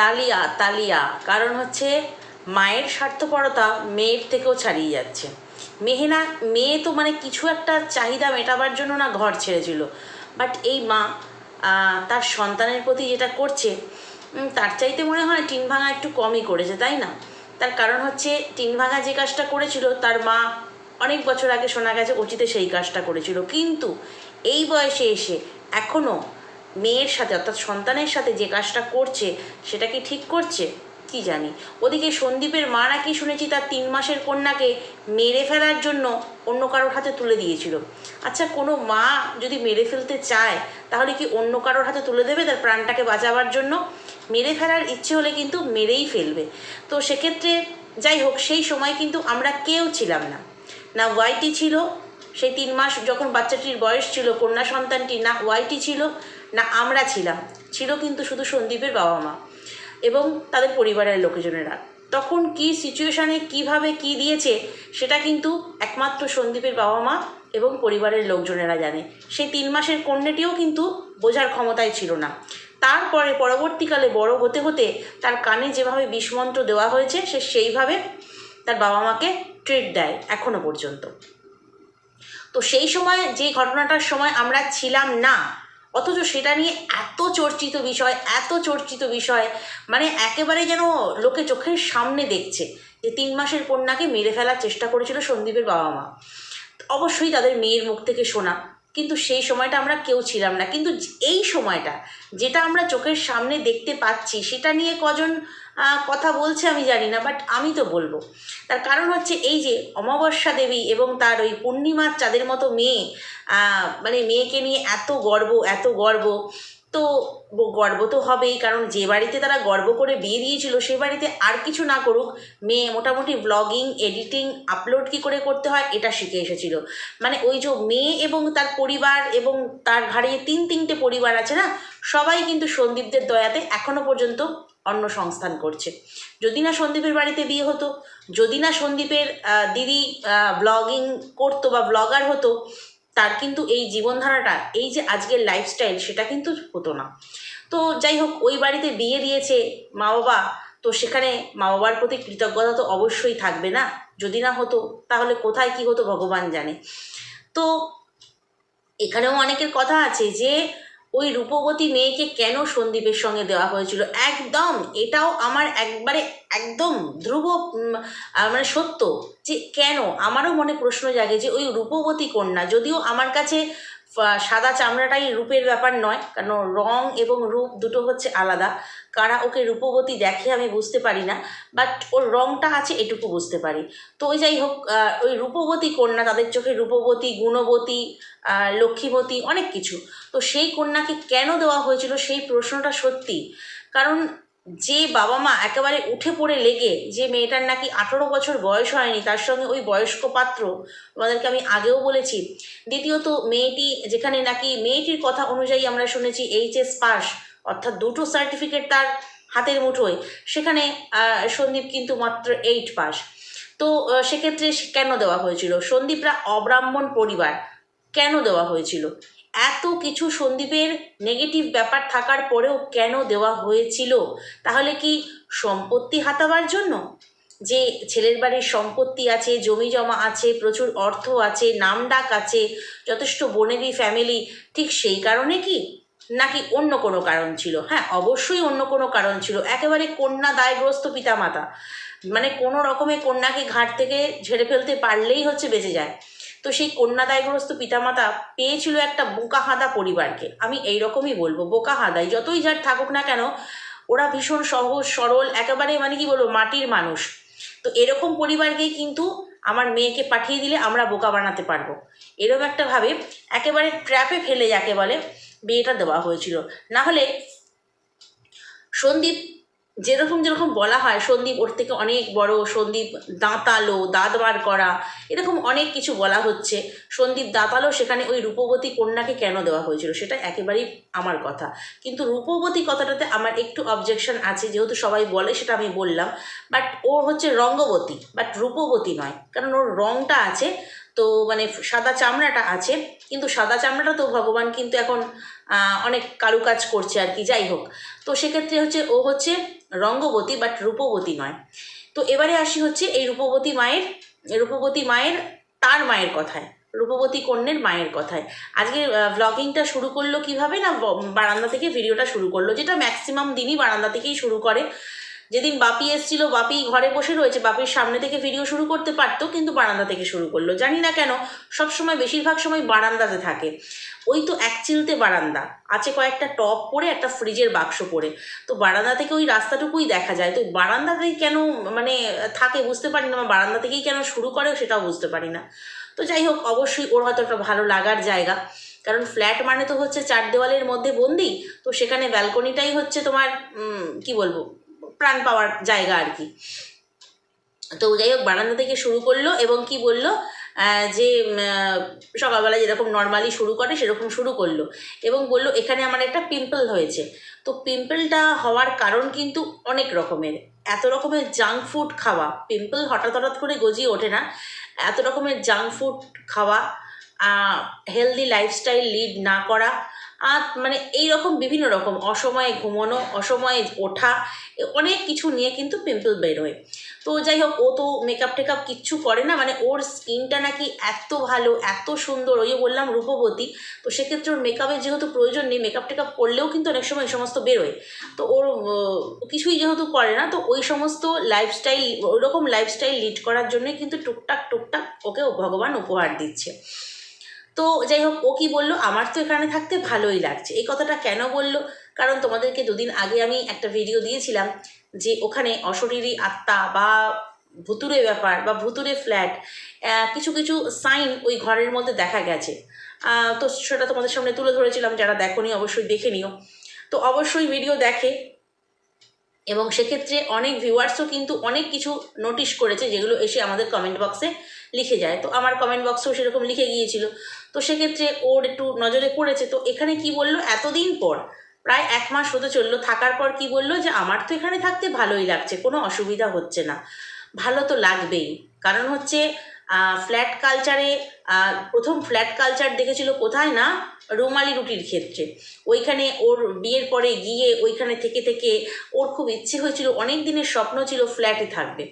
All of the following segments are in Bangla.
তালিয়া তালিয়া। কারণ হচ্ছে মায়ের স্বার্থপরতা মেয়ের থেকেও ছাড়িয়ে যাচ্ছে। মেহেনা, মেয়ে তো মানে কিছু একটা চাহিদা মেটাবার জন্য না ঘর ছেড়েছিল। বাট এই মা তার সন্তানের প্রতি যেটা করছে তার চাইতে মনে হয় টিন ভাঙা একটু কমই করেছে, তাই না? তার কারণ হচ্ছে টিন ভাঙা যে কাজটা করেছিল, তার মা অনেক বছর আগে শোনা গেছে অতীতে সেই কাজটা করেছিল। কিন্তু এই বয়সে এসে এখনও মেয়ের সাথে অর্থাৎ সন্তানের সাথে যে কাজটা করছে, সেটা কি ঠিক করছে? কি জানি। ওদিকে সন্দীপের মা নাকি শুনেছি তার তিন মাসের কন্যাকে মেরে ফেলার জন্য অন্য কারোর হাতে তুলে দিয়েছিল। আচ্ছা কোনো মা যদি মেরে ফেলতে চায়, তাহলে কি অন্য কারোর হাতে তুলে দেবে তার প্রাণটাকে বাঁচাবার জন্য? মেরে ফেলার ইচ্ছে হলে কিন্তু মেরেই ফেলবে। তো সেক্ষেত্রে যাই হোক, সেই সময় কিন্তু আমরা কেউ ছিলাম না। না ওয়াইটি ছিল, সেই তিন মাস যখন বাচ্চাটির বয়স ছিল, কন্যা সন্তানটি, না ওয়াইটি ছিল না, আমরা ছিলাম। ছিল কিন্তু শুধু সন্দীপের বাবা মা এবং তাদের পরিবারের লোকজনেরা। তখন কি সিচুয়েশানে কীভাবে, কি দিয়েছে, সেটা কিন্তু একমাত্র সন্দীপের বাবা মা এবং পরিবারের লোকজনেরা জানে। সেই তিন মাসের কন্যাটিও কিন্তু বোঝার ক্ষমতায় ছিল না। তারপরে পরবর্তীকালে বড় হতে হতে তার কানে যেভাবে বিষমন্ত্র দেওয়া হয়েছে, সে সেইভাবে তার বাবা মাকে ট্রিট দেয় এখনও পর্যন্ত। তো সেই সময়, যে ঘটনাটার সময় আমরা ছিলাম না অথচ সেটা নিয়ে এত চর্চিত বিষয়, এত চর্চিত বিষয় মানে একেবারে যেন লোকে চোখের সামনে দেখছে যে তিন মাসের কন্যাকে মেরে ফেলার চেষ্টা করেছিল সন্দীপের বাবা মা। অবশ্যই তাদের মেয়ের মুখ থেকে শোনা, কিন্তু সেই সময়টা আমরা কেউ ছিলাম না। কিন্তু এই সময়টা যেটা আমরা চোখের সামনে দেখতে পাচ্ছি, সেটা নিয়ে কজন কথা বলছে আমি জানি না বাট আমি তো বলব। তার কারণ হচ্ছে এই যে অমাবস্যা দেবী এবং তার ওই পূর্ণিমার চাঁদের মতো মেয়ে মানে মেয়েকে নিয়ে এত গর্ব এত গর্ব, তো গর্ব তো হবেই, কারণ যে বাড়িতে তারা গর্ব করে বিয়ে দিয়েছিল, সে বাড়িতে আর কিছু না করুক, মেয়ে মোটামুটি ব্লগিং এডিটিং আপলোড কী করে করতে হয়, এটা শিখে এসেছিল। মানে ওই যে মেয়ে এবং তার পরিবার এবং তার ঘাড়ে তিন তিনটে পরিবার আছে না, সবাই কিন্তু সন্দীপদের দয়াতে এখনও পর্যন্ত অন্ন সংস্থান করছে। যদি না সন্দীপের বাড়িতে বিয়ে হতো, যদি না সন্দীপের দিদি ব্লগিং করতো বা ব্লগার হতো, তার কিন্তু এই জীবনধারাটা, এই যে আজকের লাইফস্টাইল সেটা কিন্তু হতো না। তো যাই হোক, ওই বাড়িতে বিয়ে দিয়েছে মা বাবা তো সেখানে মা বাবার প্রতি কৃতজ্ঞতা তো অবশ্যই থাকবে না। যদি না হতো, তাহলে কোথায় কি হতো ভগবান জানে। তো এখানেও অনেকের কথা আছে যে ওই রূপবতী মেয়েকে কেন সন্দীপের সঙ্গে দেওয়া হয়েছিল? একদম, এটাও আমার একবারে একদম ধ্রুব মানে সত্য যে কেন? আমারও মনে প্রশ্ন জাগে যে ওই রূপবতী কন্যা, যদিও আমার কাছে সাদা চামড়াটাই রূপের ব্যাপার নয় কারণ রং এবং রূপ দুটো হচ্ছে আলাদা। কারা ওকে রূপবতী দেখে আমি বুঝতে পারি না বাট ওর রংটা আছে এটুকু বুঝতে পারি। তো ওই যাই হোক ওই রূপবতী কন্যা, তাদের চোখে রূপবতী, গুণবতী লক্ষ্মীবতী অনেক কিছু। তো সেই কন্যাকে কেন দেওয়া হয়েছিল সেই প্রশ্নটা সত্যি? কারণ যে বাবা মা একেবারে উঠে পড়ে লেগে যে মেয়েটার নাকি আঠেরো বছর বয়স হয়নি, তার সঙ্গে ওই বয়স্ক পাত্র, তোমাদেরকে আমি আগেও বলেছি। দ্বিতীয়ত, মেয়েটি যেখানে নাকি মেয়েটির কথা অনুযায়ী আমরা শুনেছি এইচএস পাস, অর্থাৎ দুটো সার্টিফিকেট তার হাতের মুঠোয়। সেখানে সন্দীপ কিন্তু মাত্র এইট পাস। তো সেক্ষেত্রে কেন দেওয়া হয়েছিল? সন্দীপরা অব্রাহ্মণ পরিবার, কেন দেওয়া হয়েছিল? এত কিছু সন্দীপের নেগেটিভ ব্যাপার থাকার পরেও কেন দেওয়া হয়েছিল? তাহলে কি সম্পত্তি হাতাবার জন্য? যে ছেলের বাড়ির সম্পত্তি আছে, জমি জমা আছে, প্রচুর অর্থ আছে নামডাক আছে, যথেষ্ট বনেদি ফ্যামিলি ঠিক সেই কারণে কি? নাকি অন্য কোনো কারণ ছিল? হ্যাঁ অবশ্যই অন্য কোনো কারণ ছিল। একেবারে কন্যা দায়গ্রস্ত পিতামাতা। মানে কোনো রকমে কন্যাকে ঘাট থেকে ঝেড়ে ফেলতে পারলেই হচ্ছে বেঁচে যায়। তো সেই কন্যা দায়গ্রস্ত পিতামাতা পেয়েছিল একটা বোকা হাঁদা পরিবারকে। আমি এই রকমই বলব বোকা হাঁদাই যতই যার থাকুক না কেন, ওরা ভীষণ সহজ, সরল, একেবারে মানে কি বলব, মাটির মানুষ। তো এরকম পরিবারকেই কিন্তু আমার মেয়েকে পাঠিয়ে দিলে আমরা বোকা বানাতে পারব। এরকম একটা ভাবে একেবারে ট্র্যাপে ফেলে, যাকে বলে, বিয়েটা দেওয়া হয়েছিল। না হলে সন্দীপ যেরকম যেরকম বলা হয়, সন্দীপ ওর থেকে অনেক বড়, সন্দীপ দাঁতালো, দাঁত বার করা, এরকম অনেক কিছু বলা হচ্ছে। সন্দীপ দাঁতালো সেখানে ওই রূপবতী কন্যাকে কেন দেওয়া হয়েছিল সেটা একেবারেই আমার কথা। কিন্তু রূপবতী কথাটাতে আমার একটু অবজেকশন আছে, যেহেতু সবাই বলে সেটা আমি বললাম। বাট ও হচ্ছে রঙ্গবতী বাট রূপবতী নয়। কারণ ওর রংটা আছে তো মানে সাদা চামড়াটা আছে, কিন্তু সাদা চামড়াটা তো ভগবান কিন্তু এখন অনেক কারুকাজ করছে আর কি, যাই হোক। তো সেক্ষেত্রে হচ্ছে, ও হচ্ছে রঙ্গবতী বাট রূপবতী নয়। তো এবারে আসি হচ্ছে এই রূপবতী মায়ের রূপবতী মায়ের তার মায়ের কথায়, রূপবতী কন্যের মায়ের কথায়। আজকে ব্লগিংটা শুরু করল কীভাবে না বারান্দা থেকে ভিডিওটা শুরু করল, যেটা ম্যাক্সিমাম দিনই বারান্দা থেকেই শুরু করে। যেদিন বাপি এসেছিল, বাপি ঘরে বসে রয়েছে, বাপির সামনে থেকে ভিডিও শুরু করতে পারতো, কিন্তু বারান্দা থেকে শুরু করল। জানি না কেন সব সময় বেশিরভাগ সময় বারান্দাতে থাকে। ওই তো এক চিলতে বারান্দা, আছে কয়েকটা টপ পরে, একটা ফ্রিজের বাক্স পরে। তো বারান্দা থেকে ওই রাস্তাটুকুই দেখা যায়। তো বারান্দাতেই কেন মানে থাকে বুঝতে পারি না বারান্দা থেকেই কেন শুরু করে, সেটাও বুঝতে পারি না। তো যাই হোক, অবশ্যই ওর হয়তো একটা ভালো লাগার জায়গা। কারণ ফ্ল্যাট মানে তো হচ্ছে চার দেওয়ালের মধ্যে বন্দি, তো সেখানে ব্যালকনিটাই হচ্ছে তোমার কি বলব? প্রাণ পাওয়ার জায়গা আর কি। তো যাই হোক, বারান্দা থেকে শুরু করল এবং কি বলল যে সকালবেলা যেরকম নর্মালি শুরু করে, সেরকম শুরু করল এবং বলল, এখানে আমার একটা পিম্পল হয়েছে। তো পিম্পলটা হওয়ার কারণ কিন্তু অনেক রকমের। এত রকমের জাঙ্ক ফুড খাওয়া পিম্পল হঠাৎ হঠাৎ করে গজিয়ে ওঠে না। এত রকমের জাঙ্ক ফুড খাওয়া হেলদি লাইফস্টাইল লিড না করা আর মানে এই রকম বিভিন্ন রকম, অসময়ে ঘুমোনো, অসময়ে ওঠা অনেক কিছু নিয়ে কিন্তু পিম্পল বেরোয় তো যাই হোক, ও তো মেকআপ টেকআপ কিচ্ছু করে না মানে ওর স্কিনটা নাকি এত ভালো, এত সুন্দর, ওই বললাম রূপবতী, তো সেক্ষেত্রে ওর মেকআপের যেহেতু প্রয়োজন নেই মেকআপ টেকআপ করলেও কিন্তু অনেক সময় এই সমস্ত বেরোয় তো ওর কিছুই যেহেতু করে না, তো ওই সমস্ত লাইফস্টাইল ওইরকম লাইফস্টাইল লিড করার জন্যই কিন্তু টুকটাক টুকটাক ওকে ভগবান উপহার দিচ্ছে। তো যাই হোক ও কি বলল? আমার তো এখানে থাকতে ভালোই লাগছে। এই কথাটা কেন বলল? কারণ তোমাদেরকে দুদিন আগে আমি একটা ভিডিও দিয়েছিলাম যে ওখানে অশরীরী আত্মা বা ভুতুরে ব্যাপার বা ভুতুরে ফ্ল্যাট কিছু কিছু সাইন ওই ঘরের মধ্যে দেখা গেছে। তো সেটা তোমাদের সামনে তুলে ধরেছিলাম। যারা দেখোনি, অবশ্যই দেখে নিও। তো অবশ্যই ভিডিও দেখে। এবং সেক্ষেত্রে অনেক ভিউয়ার্সও কিন্তু অনেক কিছু নোটিশ করেছে যেগুলো এসে আমাদের কমেন্ট বক্সে লিখে যায়। তো আমার কমেন্ট বক্সেও সেরকম লিখে গিয়েছিল। তো সেক্ষেত্রে ওর একটু নজরে পড়েছে। তো এখানে কি বলল? এতদিন পর, প্রায় এক মাস হতে চলল। থাকার পর কি বলল? যে আমার তো এখানে থাকতে ভালোই লাগছে, কোনো অসুবিধা হচ্ছে না। ভালো তো লাগবেই। কারণ হচ্ছে ফ্ল্যাট কালচারে প্রথম ফ্ল্যাট কালচার দেখেছিল কোথায় না? রুমালি রুটির ক্ষেত্রে। ওইখানে ওর বিয়ের পরে গিয়ে ওইখানে থেকে থেকে ওর খুব ইচ্ছে হয়েছিল অনেক দিনের স্বপ্ন ছিল ফ্ল্যাটে থাকবে।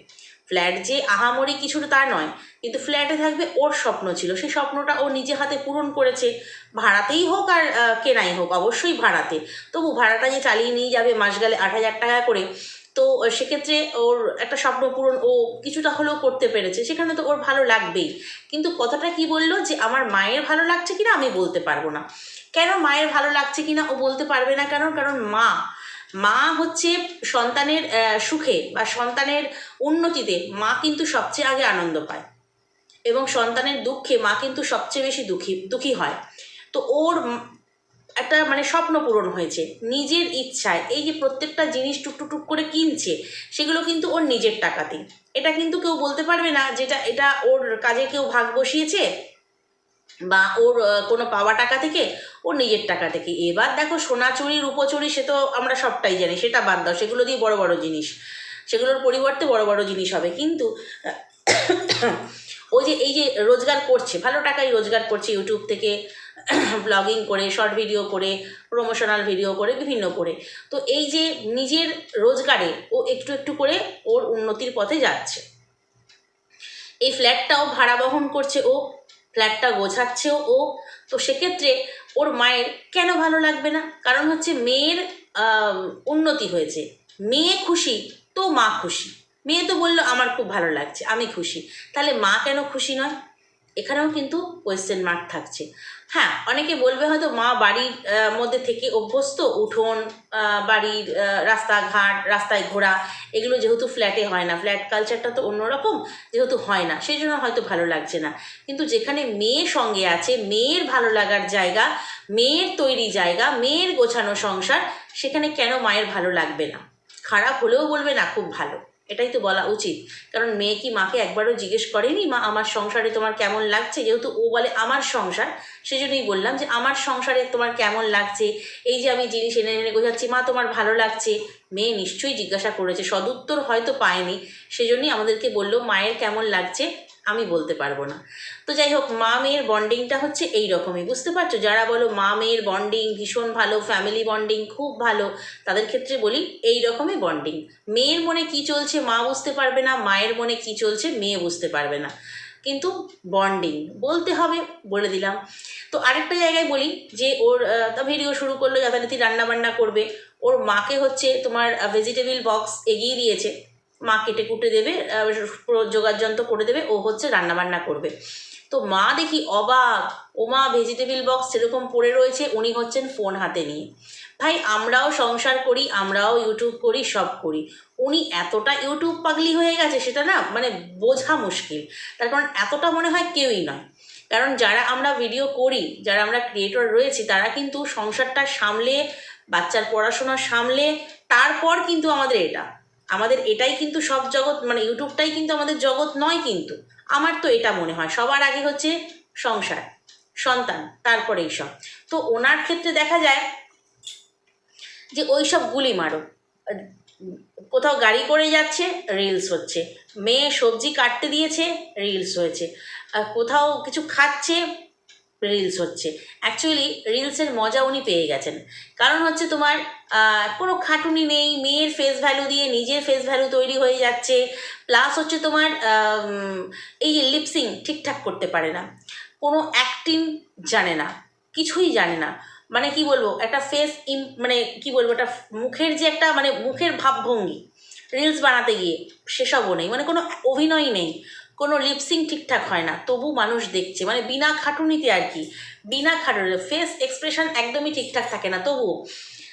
ফ্ল্যাট যে আহামরি কিছু তা নয়, কিন্তু ফ্ল্যাটে থাকবে ওর স্বপ্ন ছিল। সেই স্বপ্নটা ও নিজে হাতে পূরণ করেছে। ভাড়াতেই হোক আর কেনাই হোক, অবশ্যই ভাড়াতে। তবু ভাড়াটা যে চালিয়ে নিয়ে যাবে মাস গেলে আট হাজার টাকা করে তো সেক্ষেত্রে ওর একটা স্বপ্ন পূরণ ও কিছুটা হলেও করতে পেরেছে, সেখানে তো ওর ভালো লাগবেই। কিন্তু কথাটা কি বলল যে, আমার মায়ের ভালো লাগছে কিনা আমি বলতে পারব না। কেন মায়ের ভালো লাগছে কিনা ও বলতে পারবে না কেন? কারণ মা মা হচ্ছে সন্তানের সুখে বা সন্তানের উন্নতিতে মা কিন্তু সবচেয়ে আগে আনন্দ পায়। এবং সন্তানের দুঃখে মা কিন্তু সবচেয়ে বেশি দুঃখী দুঃখী হয়। তো ওর একটা মানে স্বপ্ন পূরণ হয়েছে। নিজের ইচ্ছায় এই যে প্রত্যেকটা জিনিস টুক টুক করে কিনছে, সেগুলো কিন্তু ওর নিজের টাকাতেই। এটা কিন্তু কেউ বলতে পারবে না যেটা এটা ওর কাজে কেউ ভাগ বসিয়েছে বা ওর কোনো পাওয়া টাকা থেকে ওর নিজের টাকা থেকে। এবার দেখো সোনা চুরি রূপচুরি সে তো আমরা সবটাই জানি, সেটা বাদ দাও, সেগুলো দিয়ে বড় বড় জিনিস। সেগুলোর পরিবর্তে বড় বড় জিনিস হবে। কিন্তু ওই যে এই যে রোজগার করছে, ভালো টাকাই রোজগার করছে ইউটিউব থেকে ব্লগিং করে শর্ট ভিডিও করে প্রমোশনাল ভিডিও করে, বিভিন্ন করে। তো এই যে নিজের রোজগারে ও একটু একটু করে ওর উন্নতির পথে যাচ্ছে। এই ফ্ল্যাটটাও ভাড়া বহন করছে ও ফ্ল্যাটটা গোছাচ্ছেও ও। তো সেক্ষেত্রে ওর মায়ের কেন ভালো লাগবে না? কারণ হচ্ছে মেয়ের উন্নতি হয়েছে। মেয়ে খুশি তো মা খুশি। মেয়ে তো বলল, আমার খুব ভালো লাগছে, আমি খুশি। তাহলে মা কেন খুশি নয়? এখানেও কিন্তু কোয়েশ্চেন মার্ক থাকছে। হ্যাঁ অনেকে বলবে হয়তো মা বাড়ির মধ্যে থেকে অভ্যস্ত, উঠোন বাড়ির রাস্তাঘাট, রাস্তায় ঘোরা, এগুলো যেহেতু ফ্ল্যাটে হয় না, ফ্ল্যাট কালচারটা তো অন্যরকম যেহেতু হয় না, সেই জন্য হয়তো ভালো লাগছে না। কিন্তু যেখানে মেয়ে সঙ্গে আছে, মেয়ের ভালো লাগার জায়গা, মেয়ের তৈরি জায়গা, মেয়ের গোছানো সংসার, সেখানে কেন মায়ের ভালো লাগবে না? খারাপ হলেও বলবে না, খুব ভালো। এটাই তো বলা উচিত। কারণ মেয়ে কি মাকে একবারও জিজ্ঞেস করেনি? মা, আমার সংসারে তোমার কেমন লাগছে? যেহেতু ও বলে, আমার সংসার। সেজন্যই বললাম যে, আমার সংসারে তোমার কেমন লাগছে? এই যে আমি জিনিস এনে এনে গোছাচ্ছি, মা, তোমার ভালো লাগছে? মেয়ে নিশ্চয়ই জিজ্ঞাসা করেছে। সদুত্তর হয়তো পায়নি। সেজন্যই আমাদেরকে বলল, মায়ের কেমন লাগছে? আমি বলতে পারব না। তো যাই হোক, মা মেয়ের বন্ডিংটা হচ্ছে এই রকমই বুঝতে পারছ? যারা বলো মা মেয়ের বন্ডিং ভীষণ ভালো ফ্যামিলি বন্ডিং খুব ভালো, তাদের ক্ষেত্রে বলি এই রকমই বন্ডিং মেয়ের মনে কি চলছে মা বুঝতে পারবে না, মায়ের মনে কি চলছে মেয়ে বুঝতে পারবে না। কিন্তু বন্ডিং বলতে হবে, বলে দিলাম। তো আরেকটা জায়গায় বলি যে ওর তা ভিডিও শুরু করল, যথারীতি রান্নাবান্না করবে। ওর মাকে হচ্ছে তোমার ভেজিটেবিল বক্স এগিয়ে দিয়েছে। মা কেটে কুটে দেবে পুরো যোগাযন্ত্র করে দেবে, ও হচ্ছে রান্না বান্না করবে। তো মা দেখি অবাক ও মা ভেজিটেবিল বক্স সেরকম পড়ে রয়েছে, উনি হচ্ছেন ফোন হাতে নিয়ে। ভাই, আমরাও সংসার করি, আমরাও ইউটিউব করি, সব করি। উনি এতটা ইউটিউব পাগলি হয়ে গেছে, সেটা না মানে বোঝা মুশকিল। তার কারণ এতটা মনে হয় কেউই নয়। কারণ যারা আমরা ভিডিও করি, যারা আমরা ক্রিয়েটর রয়েছি, তারা কিন্তু সংসারটা সামলে, বাচ্চার পড়াশোনা সামলে, তারপর কিন্তু আমাদের এটা। আমাদের এটাই কিন্তু সব জগৎ মানে ইউটিউবটাই কিন্তু আমাদের জগৎ নয় কিন্তু। আমার তো এটা মনে হয়। সবার আগে হচ্ছে সংসার, সন্তান, তারপরে এইসব। তো ওনার ক্ষেত্রে দেখা যায় যে ওই সব গুলি মারো। কোথাও গাড়ি করে যাচ্ছে রিলস হচ্ছে। মেয়ে সবজি কাটতে দিয়েছে রিলস হয়েছে। কোথাও কিছু খাচ্ছে রিলস হচ্ছে। অ্যাকচুয়ালি রিলসের মজা উনি পেয়ে গেছেন। কারণ হচ্ছে তোমার কোনো খাটুনি নেই, মেয়ের ফেস ভ্যালু দিয়ে নিজের ফেস ভ্যালু তৈরি হয়ে যাচ্ছে। প্লাস হচ্ছে তোমার এই লিপসিং ঠিকঠাক করতে পারে না। কোনো অ্যাক্টিং জানে না। কিছুই জানে না। মানে কি বলব, একটা ফেস ইম মানে কি বলব, একটা মুখের যে একটা মানে মুখের ভাবভঙ্গি। রিলস বানাতে গিয়ে সেসবও নেই। মানে কোনো অভিনয় নেই। কোনো লিপসিং ঠিকঠাক হয় না, তবু মানুষ দেখছে। মানে বিনা খাটুনিতে আর কি, বিনা খাটুনি ফেস এক্সপ্রেশন একদমই ঠিকঠাক থাকে না, তবুও।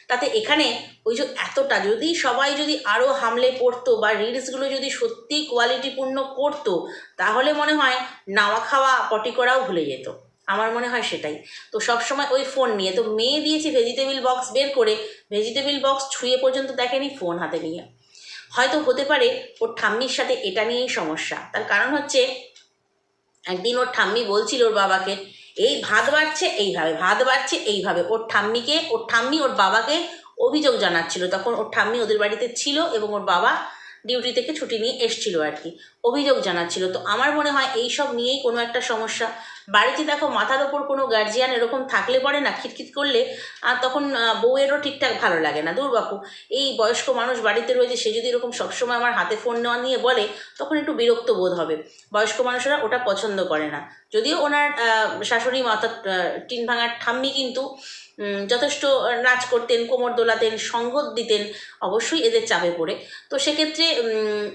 তাতে এখানে ওই যে এতটা, যদি সবাই যদি আরও হামলে পড়তো বা রিলসগুলো যদি সত্যি কোয়ালিটিপূর্ণ করতো, তাহলে মনে হয় নাওয়া খাওয়া পটি করাও ভুলে যেত। আমার মনে হয় সেটাই। তো সবসময় ওই ফোন নিয়ে। তো মেয়ে দিয়েছি ভেজিটেবিল বক্স বের করে ভেজিটেবিল বক্স ছুঁয়ে পর্যন্ত দেখেনি ফোন হাতে নিয়ে। হয়তো হতে পারে ওর ঠাম্মির সাথে এটা নিয়েই সমস্যা। তার কারণ হচ্ছে, একদিন ওর ঠাম্মি বলছিল ওর বাবাকে, এই ভাত বাড়ছে এইভাবে, ভাত বাড়ছে এইভাবে। ওর ঠাম্মিকে, ওর ঠাম্মি ওর বাবাকে অভিযোগ জানাচ্ছিল। তখন ওর ঠাম্মি ওদের বাড়িতে ছিল এবং ওর বাবা ডিউটি থেকে ছুটি নিয়ে এসছিল আর কি। অভিযোগ জানাচ্ছিল। তো আমার মনে হয় এই সব নিয়েই কোনো একটা সমস্যা। বাড়িতে দেখো মাথার ওপর কোনো গার্জিয়ান এরকম থাকলে পরে না খিটখিট করলে আর তখন বউয়েরও ঠিকঠাক ভালো লাগে না। দূর বাপু এই বয়স্ক মানুষ বাড়িতে রয়েছে সে যদি এরকম সবসময় আমার হাতে ফোন নেওয়া নিয়ে বলে তখন একটু বিরক্ত বোধ হবে। বয়স্ক মানুষেরা ওটা পছন্দ করে না। যদিও ওনার শাশুড়ি মা অর্থাৎ আহ, টিন ভাঙার ঠাম্মি কিন্তু যথেষ্ট নাচ করতেন, কোমর দোলাতেন সঙ্গ দিতেন, অবশ্যই এদের চাপে পড়ে। তো সেক্ষেত্রে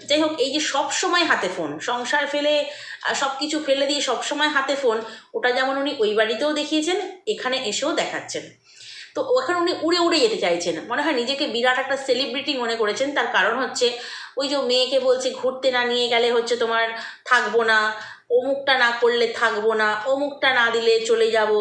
যাই হোক, এই যে সব সময় হাতে ফোন, সংসার ফেলে সব কিছু ফেলে দিয়ে সব সময় হাতে ফোন, ওটা যেমন উনি ওই বাড়িতেও দেখিয়েছেন, এখানে এসেও দেখাচ্ছেন। তো ওখানে উনি উড়ে উড়ে যেতে চাইছেন। মনে হয় নিজেকে বিরাট একটা সেলিব্রিটি মনে করেছেন, তার কারণ হচ্ছে ওই যে মেয়েকে বলছে, ঘুরতে না নিয়ে গেলে হচ্ছে তোমার থাকব না, অমুকটা না করলে থাকব না, অমুকটা না দিলে চলে যাব।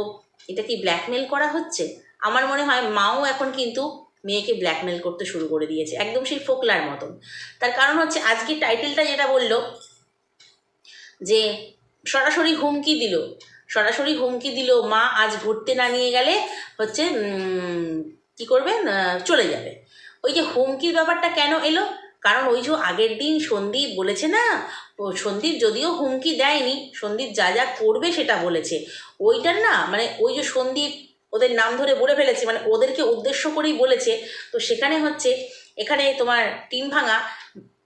এটা কি ব্ল্যাকমেল করা হচ্ছে? আমার মনে হয় মাও এখন কিন্তু মেয়েকে ব্ল্যাকমেল করতে শুরু করে দিয়েছে, একদম সেই ফোকলার মতন। তার কারণ হচ্ছে আজকে টাইটেলটা যেটা বলল, যে সরাসরি হুমকি দিল, সরাসরি হুমকি দিল, মা আজ ঘুরতে না নিয়ে গেলে হচ্ছে কি করবেন চলে যাবে। ওই যে হুমকির ব্যাপারটা কেন এলো? কারণ ওই যে আগের দিন সন্দীপ বলেছে না সন্দীপ যদিও হুমকি দেয়নি, সন্দীপ যা যা করবে সেটা বলেছে। ওইটার না মানে ওই যে সন্দীপ ওদের নাম ধরে বলে ফেলেছে মানে ওদেরকে উদ্দেশ্য করেই বলেছে। তো সেখানে হচ্ছে, এখানে তোমার টিম ভাঙা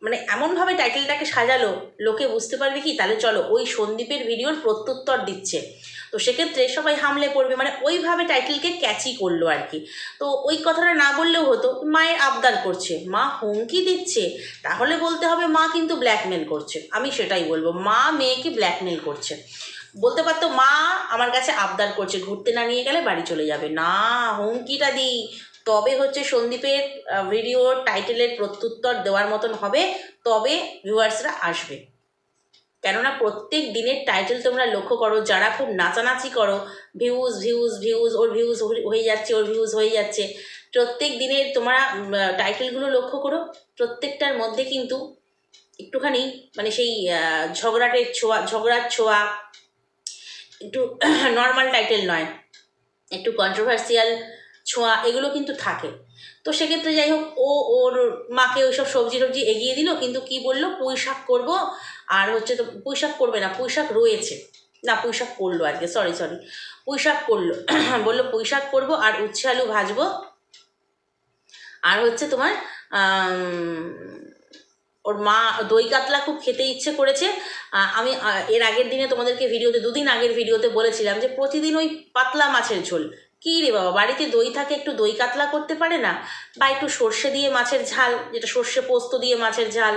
মানে এমনভাবে টাইটেলটাকে সাজালো, লোকে বুঝতে পারবে কি? তাহলে চলো, ওই সন্দীপের ভিডিওর প্রত্যুত্তর দিচ্ছে। তো সেক্ষেত্রে সবাই হামলে পড়বে। মানে ওইভাবে টাইটেলকে ক্যাচি করল আর কি তো ওই কথাটা না বললেও হতো, মায়ের আবদার করছে। মা হুমকি দিচ্ছে, তাহলে বলতে হবে মা কিন্তু ব্ল্যাকমেল করছে। আমি সেটাই বলব, মা মেয়েকে ব্ল্যাকমেল করছে। বলতে পারতো, মা আমার কাছে আবদার করছে, ঘুরতে না নিয়ে গেলে বাড়ি চলে যাবে। না, হুমকিটা দিই। তবে হচ্ছে সন্দীপের ভিডিও টাইটেলের প্রত্যুত্তর দেওয়ার মতন হবে, তবে ভিউয়ার্সরা আসবে। কেননা প্রত্যেক দিনের টাইটেল তোমরা লক্ষ্য করো, যারা খুব নাচানাচি করো ভিউজ ভিউজ ভিউজ ওর ভিউজ হয়ে যাচ্ছে, ওর ভিউজ হয়ে যাচ্ছে, প্রত্যেক দিনের তোমরা টাইটেলগুলো লক্ষ্য করো, প্রত্যেকটার মধ্যে কিন্তু একটুখানি মানে সেই ঝগড়াটের ছোঁয়া, ঝগড়ার ছোঁয়া, একটু নর্মাল টাইটেল নয়, একটু কন্ট্রোভার্সিয়াল ছোঁয়া, এগুলো কিন্তু থাকে। তো সেক্ষেত্রে যাই হোক, ও ওর মাকে ওইসব সবজি টবজি এগিয়ে দিল, কিন্তু কি বলল? পুঁই শাক করব, আর হচ্ছে তো পুঁই শাক করবে না পুঁই শাক রয়েছে। না পুঁই শাক করল আজকে সরি সরি পুঁই শাক করল, বলল পুঁই শাক করব আর উচ্ছে আলু ভাজবো। আর হচ্ছে তোমার ওর মা দই কাতলা খুব খেতে ইচ্ছে করেছে। আমি এর আগের দিনে তোমাদেরকে ভিডিওতে, দুদিন আগের ভিডিওতে বলেছিলাম যে প্রতিদিন ওই পাতলা মাছের ঝোল কী রে বাবা, বাড়িতে দই থাকে, একটু দই কাতলা করতে পারে না? বা একটু সর্ষে দিয়ে মাছের ঝাল, যেটা সর্ষে পোস্ত দিয়ে মাছের ঝাল।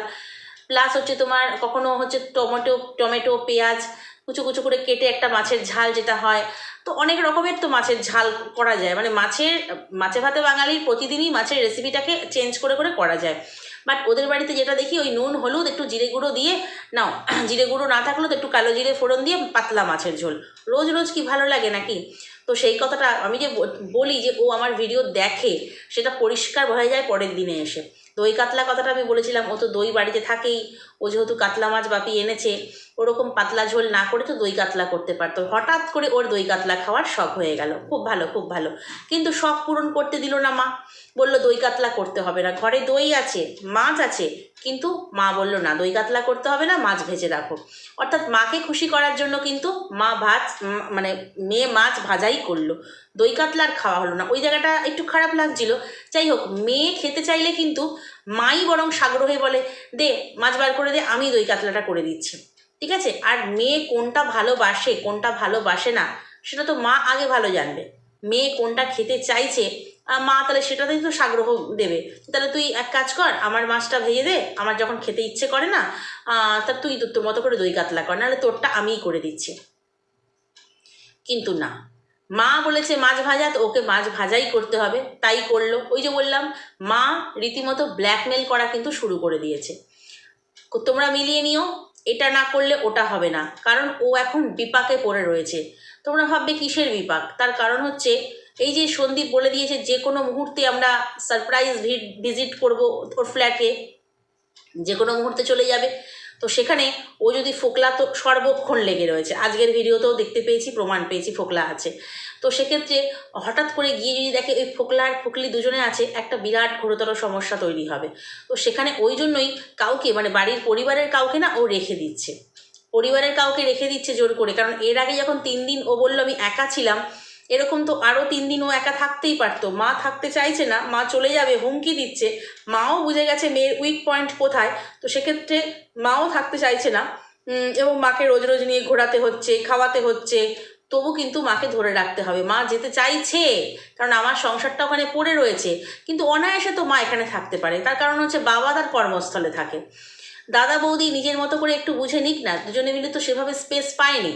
প্লাস হচ্ছে তোমার কখনো হচ্ছে টমেটো টমেটো, পেঁয়াজ, কুচো কুচো করে কেটে একটা মাছের ঝাল যেটা হয়। তো অনেক রকমের তো মাছের ঝাল করা যায়। মানে মাছের, মাছে ভাতে বাঙালির প্রতিদিনই মাছের রেসিপিটাকে চেঞ্জ করে করে করা যায়। বাট ওদের বাড়িতে যেটা দেখি, ওই নুন, হলুদ, একটু জিরে গুঁড়ো দিয়ে, নাও, জিরে গুঁড়ো না থাকলেও তো একটু কালো জিরে ফোড়ন দিয়ে পাতলা মাছের ঝোল। রোজ রোজ কি ভালো লাগে নাকি? তো সেই কথাটা আমি যে বলি যে ও আমার ভিডিও দেখে, সেটা পরিষ্কার হয়ে যায় পরের দিনে এসে। দই কাতলা কথাটা আমি বলেছিলাম, ও তো দই বাড়িতে থাকেই, ও যেহেতু কাতলা মাছ বাপি এনেছে ওরকম পাতলা ঝোল না করে তো দই কাতলা করতে পারতো। হঠাৎ করে ওর দই কাতলা খাওয়ার শখ হয়ে গেল। খুব ভালো খুব ভালো। কিন্তু শখ পূরণ করতে দিল না মা। বলল, দই কাতলা করতে হবে না। ঘরে দই আছে, মাছ আছে। কিন্তু মা বলল, না, দই কাতলা করতে হবে না, মাছ ভেজে রাখো। অর্থাৎ মাকে খুশি করার জন্য কিন্তু মা ভাত মানে মেয়ে মাছ ভাজাই করল। দই কাতলা আর খাওয়া হলো না। ওই জায়গাটা একটু খারাপ লাগছিল। যাই হোক, মেয়ে খেতে চাইলে কিন্তু মাই বরং সাগ্রহে বলে, দে, মাছ বার করে দে, আমি দই কাতলাটা করে দিচ্ছি। ঠিক আছে? আর মেয়ে কোনটা ভালোবাসে কোনটা ভালোবাসে না, সেটা তো মা আগে ভালো জানবে। মেয়ে কোনটা খেতে চাইছে মা তাহলে সেটাতেই তো সাগ্রহ দেবে। তাহলে তুই এক কাজ কর, আমার মাছটা ভেজে দে, আমার যখন খেতে ইচ্ছে করে না তা তুই তোর মতো করে দই কাতলা কর, নাহলে তোরটা আমিই করে দিচ্ছি। কিন্তু না, মা বলেছে মাছ ভাজা, তো ওকে মাছ ভাজাই করতে হবে, তাই করল। ওই যে বললাম, মা রীতিমতো ব্ল্যাকমেল করা কিন্তু শুরু করে দিয়েছে। তোমরা মিলিয়ে নিও এটা না করলে ওটা হবে না। কারণ ও এখন বিপাকে পড়ে রয়েছে। তোমরা ভাববে কিসের বিপাক? তার কারণ হচ্ছে, এই যে সন্দীপ বলে দিয়েছে, যে কোনো মুহূর্তে আমরা সারপ্রাইজ ভিজিট করব ওর ফ্ল্যাটে যে কোনো মুহূর্তে চলে যাবে। তো সেখানে ও যদি ফোকলা তো সর্বক্ষণ লেগে রয়েছে। আজকের ভিডিওতেও দেখতে পেয়েছি, প্রমাণ পেয়েছি ফোকলা আছে। তো সেক্ষেত্রে হঠাৎ করে গিয়ে যদি দেখে ওই ফোকলা আর ফোকলি দুজনে আছে, একটা বিরাট ঘোরতর সমস্যা তৈরি হবে। তো সেখানে ওই জন্যই কাউকে মানে বাড়ির পরিবারের কাউকে না ও রেখে দিচ্ছে। পরিবারের কাউকে রেখে দিচ্ছে জোর করে। কারণ এর আগে যখন তিন দিন ও বলল, আমি একা ছিলাম এরকম তো আরও তিন দিন ও একা থাকতেই পারতো। মা থাকতে চাইছে না, মা চলে যাবে, হুমকি দিচ্ছে। মাও বুঝে গেছে মেয়ের উইক পয়েন্ট কোথায়, তো সেক্ষেত্রে মাও থাকতে চাইছে না। এবং মাকে রোজ রোজ নিয়ে ঘোরাতে হচ্ছে, খাওয়াতে হচ্ছে। তবু কিন্তু মাকে ধরে রাখতে হবে। মা যেতে চাইছে, কারণ আমার সংসারটা ওখানে পড়ে রয়েছে। কিন্তু অনায়াসে তো মা এখানে থাকতে পারে। তার কারণ হচ্ছে বাবা তার কর্মস্থলে থাকে। দাদা বৌদি নিজের মতো করে একটু বুঝে নিক না, দুজনে মিলে তো সেভাবে স্পেস পায়নি।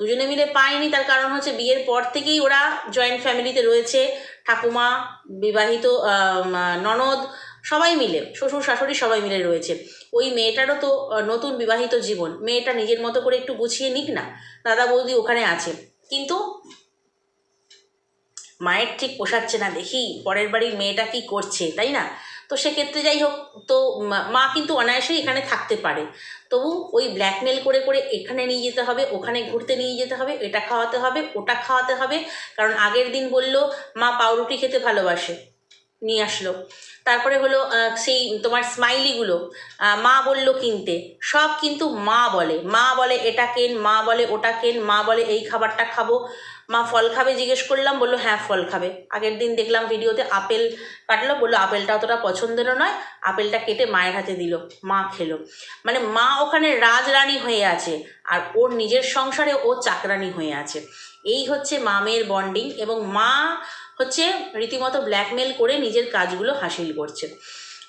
দুজনে মিলে পায়নি, তার কারণ হচ্ছে বিয়ের পর থেকেই ওরা জয়েন্ট ফ্যামিলিতে রয়েছে। ঠাকুমা, বিবাহিত ননদ, সবাই মিলে, শ্বশুর, শাশুড়ি সবাই মিলে রয়েছে। ওই মেয়েটারও তো নতুন বিবাহিত জীবন। মেয়েটা নিজের মতো করে একটু গুছিয়ে নিক না, দাদা বৌদি ওখানে আছে। কিন্তু মায়ের ঠিক পোষাচ্ছে না, দেখি পরের বাড়ির মেয়েটা কি করছে, তাই না? তো সেক্ষেত্রে যাই হোক, তো মা- কিন্তু অনায়াসেই এখানে থাকতে পারে। তবু ওই ব্ল্যাকমেল করে করে এখানে নিয়ে যেতে হবে, ওখানে ঘুরতে নিয়ে যেতে হবে, এটা খাওয়াতে হবে, ওটা খাওয়াতে হবে, কারণ আগের দিন বলল, মা পাউরুটি খেতে ভালোবাসে। নিয়ে আসলো। তারপরে হলো সেই তোমার স্মাইলিগুলো মা বলল কিনতে। সব কিন্তু মা বলে। মা বলে, এটা কেন? মা বলে, ওটা কেন? মা বলে, এই খাবারটা খাব। মা ফল খাবে জিজ্ঞেস করলাম, বলল হ্যাঁ ফল খাবে। আগের দিন দেখলাম ভিডিওতে আপেল কাটলো, বলল, আপেলটা অতটা পছন্দেরও নয়, আপেলটা কেটে মায়ের হাতে দিল, মা খেলো। মানে মা ওখানে রাজরানী হয়ে আছে, আর ওর নিজের সংসারে ও চাকরানি হয়ে আছে। এই হচ্ছে মা মেয়ের বন্ডিং এবং মা হচ্ছে রীতিমতো ব্ল্যাকমেল করে নিজের কাজগুলো হাসিল করছে।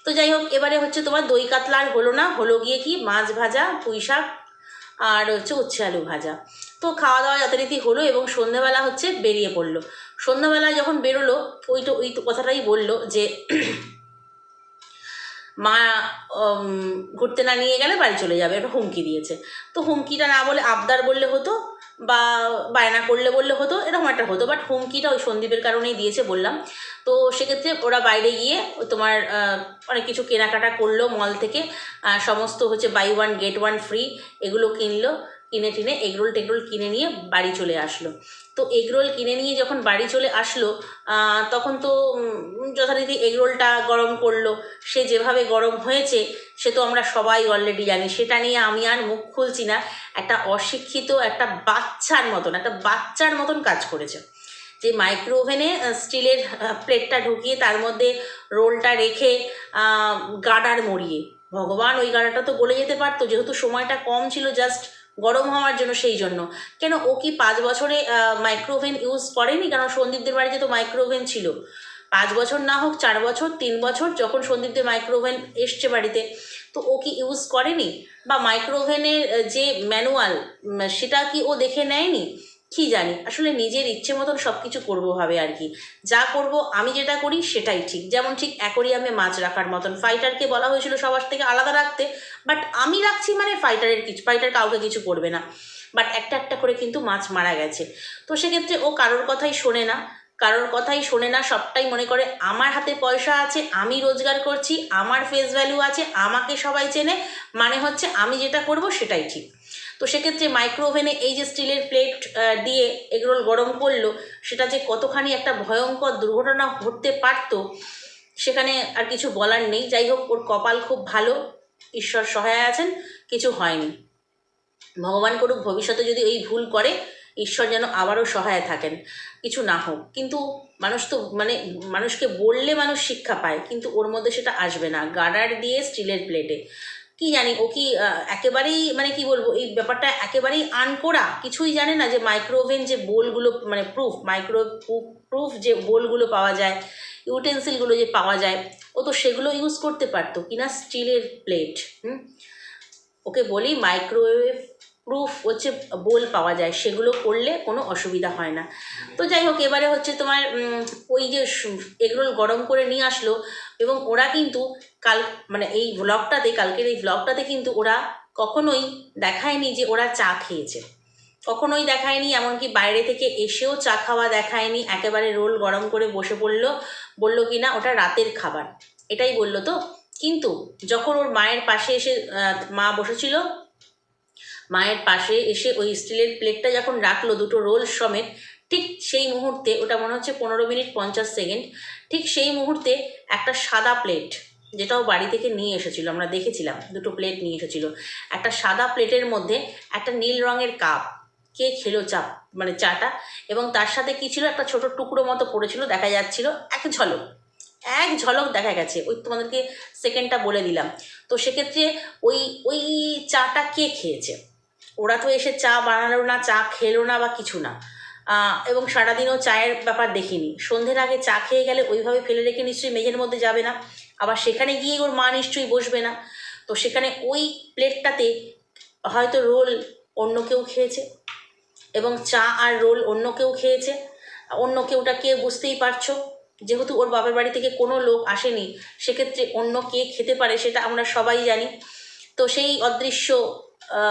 তো যাই হোক, এবারে হচ্ছে তোমার দই কাতলা আর হলো না, হলো গিয়ে কি? মাছ ভাজা, পুঁই শাক আর হচ্ছে উচ্ছে আলু ভাজা। তো খাওয়া দাওয়া যথারীতি হলো এবং সন্ধ্যাবেলা হচ্ছে বেরিয়ে পড়ল। সন্ধ্যাবেলা যখন বেরোলো, ওই তো ওই তো কথাটাই বলল যে, মা ঘুরতে না নিয়ে গেলে বাড়ি চলে যাবে একটা হুমকি দিয়েছে। তো হুমকিটা না বলে আবদার বললে হতো বা বায়না করলে বললে হতো, এরকম একটা হতো। বাট হুমকিটা ওই সন্দীপের কারণেই দিয়েছে বললাম। তো সেক্ষেত্রে ওরা বাইরে গিয়ে তোমার অনেক কিছু কেনাকাটা করল মল থেকে। সমস্ত হচ্ছে buy one get one free এগুলো কিনলো। কিনে টিনে এগরোল টেগরোল কিনে নিয়ে বাড়ি চলে আসলো। তো এগরোল কিনে নিয়ে যখন বাড়ি চলে আসলো তখন তো যথারীতি এগরোলটা গরম করল। সে যেভাবে গরম হয়েছে, সে তো আমরা সবাই অলরেডি জানি। সেটা নিয়ে আমি আর মুখ খুলছি না। একটা অশিক্ষিত, একটা বাচ্চার মতন, একটা বাচ্চার মতন কাজ করেছে। যে মাইক্রো ওভেনে স্টিলের প্লেটটা ঢুকিয়ে তার মধ্যে রোলটা রেখে গাডার মরিয়ে। ভগবান, ওই গাডাটা তো গলে যেতে পারতো, যেহেতু সময়টা কম ছিল জাস্ট গরম হওয়ার জন্য সেই জন্য। কেন ও কি পাঁচ বছরে মাইক্রো ওভেন ইউজ করেনি? কারণ সন্দীপদের বাড়িতে তো মাইক্রো ওভেন ছিল। পাঁচ বছর না হোক, চার বছর, তিন বছর, যখন সন্দীপদের মাইক্রো ওভেন এসছে বাড়িতে, তো ও কি ইউজ করেনি? বা মাইক্রো ওভেনের যে ম্যানুয়াল সেটা কি ও দেখে নেয়নি? কি জানি? আসলে নিজের ইচ্ছে মতন সব কিছু করব ভাবে আর কি যা করব, আমি যেটা করি সেটাই ঠিক। যেমন ঠিক অ্যাকোরিয়ামে মাছ রাখার মতন। ফাইটারকে বলা হয়েছিল সবার থেকে আলাদা রাখতে। বাট আমি রাখছি মানে ফাইটারের কিছু ফাইটার কাউকে কিছু করবে না। বাট একটা একটা করে কিন্তু মাছ মারা গেছে। তো সেক্ষেত্রে ও কারোর কথাই শোনে না। কারোর কথাই শোনে না, সবটাই মনে করে, আমার হাতে পয়সা আছে, আমি রোজগার করছি, আমার ফেস ভ্যালু আছে, আমাকে সবাই চেনে। মানে হচ্ছে আমি যেটা করব সেটাই ঠিক। তো সেক্ষেত্রে মাইক্রো ওভেনে এই যে স্টিলের প্লেট দিয়ে এগরোল গরম করল, সেটা যে কতখানি একটা ভয়ঙ্কর দুর্ঘটনা ঘটতে পারতো, সেখানে আর কিছু বলার নেই। যাই হোক, ওর কপাল খুব ভালো। ঈশ্বর সহায় আছেন, কিছু হয়নি। ভগবান করুক, ভবিষ্যতে যদি এই ভুল করে, ঈশ্বর যেন আবারও সহায় থাকেন। কিছু না হোক, কিন্তু মানুষ তো মানে মানুষকে বললে মানুষ শিক্ষা পায়, কিন্তু ওর মধ্যে সেটা আসবে না। গার্ডার দিয়ে স্টিলের প্লেটে কি জানি, ও কি একেবারেই মানে কি বলব, এই ব্যাপারটা একেবারেই আনকোড়া। কিছুই জানে না যে মাইক্রোওভেন যে বোলগুলো মানে প্রুফ মাইক্রো প্রুফ যে বোলগুলো পাওয়া যায় ইউটেন্সিলগুলো যে পাওয়া যায়, ও তো সেগুলো ইউজ করতে পারতো কিনা স্টিলের প্লেট হুম? ওকে বলি মাইক্রোওয়েভ প্রুফ হচ্ছে বোল পাওয়া যায়, সেগুলো করলে কোনো অসুবিধা হয় না। তো যাই হোক, এবারে হচ্ছে তোমার ওই যে এগরোল গরম করে নিয়ে আসলো এবং ওরা কিন্তু কাল মানে এই ভ্লগটাতে কালকের এই ব্লগটাতে কিন্তু ওরা কখনোই দেখায়নি যে ওরা চা খেয়েছে। কখনোই দেখায়নি, এমনকি বাইরে থেকে এসেও চা খাওয়া দেখায়নি, একেবারে রোল গরম করে বসে পড়ল, বলল কি না ওটা রাতের খাবার, এটাই বলল তো। কিন্তু যখন ওর মায়ের পাশে এসে মা বসেছিল মায়ের পাশে এসে ওই স্টিলের প্লেটটা যখন রাখল দুটো রোল সমেত, ঠিক সেই মুহূর্তে, ওটা মনে হচ্ছে পনেরো মিনিট পঞ্চাশ সেকেন্ড, ঠিক সেই মুহূর্তে একটা সাদা প্লেট, যেটাও বাড়ি থেকে নিয়ে এসেছিল, আমরা দেখেছিলাম, দুটো প্লেট নিয়ে এসেছিল, একটা সাদা প্লেটের মধ্যে একটা নীল রঙের কাপ, কে খেলো চা মানে চাটা, এবং তার সাথে কি ছিল, একটা ছোট টুকরো মতো পড়েছিল, দেখা যাচ্ছিল, এক ঝলক এক ঝলক দেখা গেছে, ওই তোমাদেরকে সেকেন্ডটা বলে দিলাম, তো সেক্ষেত্রে ওই ওই চাটা কে খেয়েছে? ওরা তো এসে চা বানালো না, চা খেলো না বা কিছু না। এবং সারাদিনও চায়ের ব্যাপার দেখিনি। সন্ধ্যের আগে চা খেয়ে গেলে ওইভাবে ফেলে রেখে নিশ্চয়ই মেঝের মধ্যে যাবে না। আবার সেখানে গিয়ে ওর মা নিশ্চয়ই বসবে না। তো সেখানে ওই প্লেটটাতে হয়তো রোল অন্য কেউ খেয়েছে এবং চা আর রোল অন্য কেউ খেয়েছে। অন্য কেউটা কে বুঝতেই পারছ? যেহেতু ওর বাবার বাড়ি থেকে কোনো লোক আসেনি, সেক্ষেত্রে অন্য কে খেতে পারে সেটা আমরা সবাই জানি। তো সেই অদৃশ্য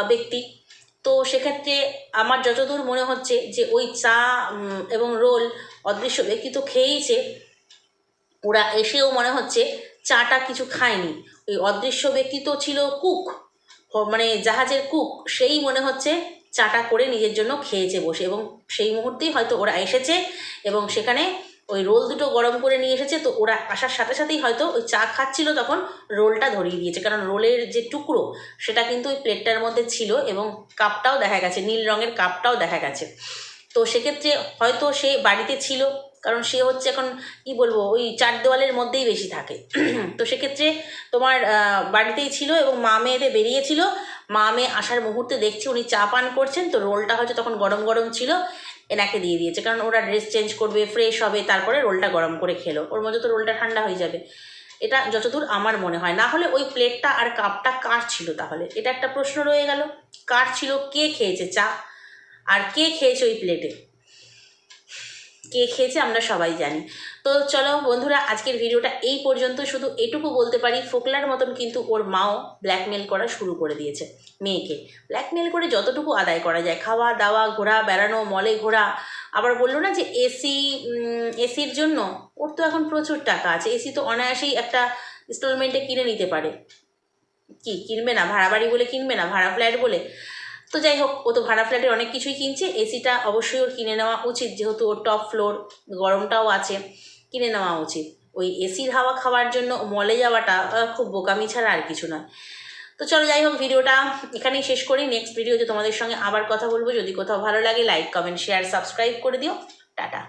ব্যক্তি তো সেক্ষেত্রে আমার যতদূর মনে হচ্ছে যে ওই চা এবং রোল অদৃশ্য ব্যক্তি তো খেয়েইছে, ওরা এসেও মনে হচ্ছে চাটা কিছু খায়নি। ওই অদৃশ্য ব্যক্তি তো ছিল কুক মানে জাহাজের কুক, সেই মনে হচ্ছে চাটা করে নিজের জন্য খেয়েছে বসে। এবং সেই মুহূর্তেই হয়তো ওরা এসেছে এবং সেখানে ওই রোল দুটো গরম করে নিয়ে এসেছে, তো ওরা আসার সাথে সাথেই হয়তো ওই চা খাচ্ছিল তখন রোলটা ধরিয়ে দিয়েছে। কারণ রোলের যে টুকরো, সেটা কিন্তু ওই প্লেটটার মধ্যে ছিল এবং কাপটাও দেখা গেছে, নীল রঙের কাপটাও দেখা গেছে। তো সেক্ষেত্রে হয়তো সে বাড়িতে ছিল, কারণ সে হচ্ছে এখন, কি বলব, ওই চার দেওয়ালের মধ্যেই বেশি থাকে। তো সেক্ষেত্রে তোমার বাড়িতেই ছিল এবং মা মেয়েদের বেরিয়েছিল। মা মেয়ে আসার মুহূর্তে দেখছি উনি চা পান করছেন, তো রোলটা হয়তো তখন গরম গরম ছিল। এনাকে দিয়ে দিয়েছে। কারণ ওরা ড্রেস চেঞ্জ করবে ফ্রেশ হবে, তারপরে রোলটা গরম করে খেলো। ওর মধ্যে তো রোলটা ঠান্ডা হয়ে যাবে। এটা যতদূর আমার মনে হয়। না হলে ওই প্লেটটা আর কাপটা কার ছিল তাহলে? এটা একটা প্রশ্ন রয়ে গেল। কার ছিল? কে খেয়েছে চা? আর কে খেয়েছে ওই প্লেটে কে খেয়েছে আমরা সবাই জানি। তো চলো বন্ধুরা, আজকের ভিডিওটা এই পর্যন্ত। শুধু এটুকু বলতে পারি, ফোকলার মতন কিন্তু ওর মাও ব্ল্যাকমেল করা শুরু করে দিয়েছে মেয়েকে। ব্ল্যাকমেল করে যতটুকু আদায় করা যায়, খাওয়া, দাওয়া, ঘোরা, বেড়ানো মলে ঘোরা। আবার বলল না যে এসি এসির জন্য ওর তো এখন প্রচুর টাকা আছে। এসি তো অনায়াসেই একটা ইনস্টলমেন্টে কিনে নিতে পারে। কি, কিনবে না? ভাড়া বাড়ি বলে কিনবে না? ভাড়া ফ্ল্যাট বলে? তো যাই হোক, ও তো ভাড়া ফ্ল্যাটের অনেক কিছুই কিনছে। এসিটা অবশ্যই ওর কিনে নেওয়া উচিত, যেহেতু ওর টপ ফ্লোর গরমটাও আছে, কিনে নেওয়া উচিত। ওই এসির হাওয়া খাওয়ার জন্য মলে যাওয়াটা খুব বোকামি ছাড়া আর কিছু নয় তো চলো যাই হোক, ভিডিওটা এখানেই শেষ করি। নেক্সট ভিডিওতে তোমাদের সঙ্গে আবার কথা বলব। যদি কোথাও ভালো লাগে লাইক কমেন্ট শেয়ার সাবস্ক্রাইব করে দিও। টাটা।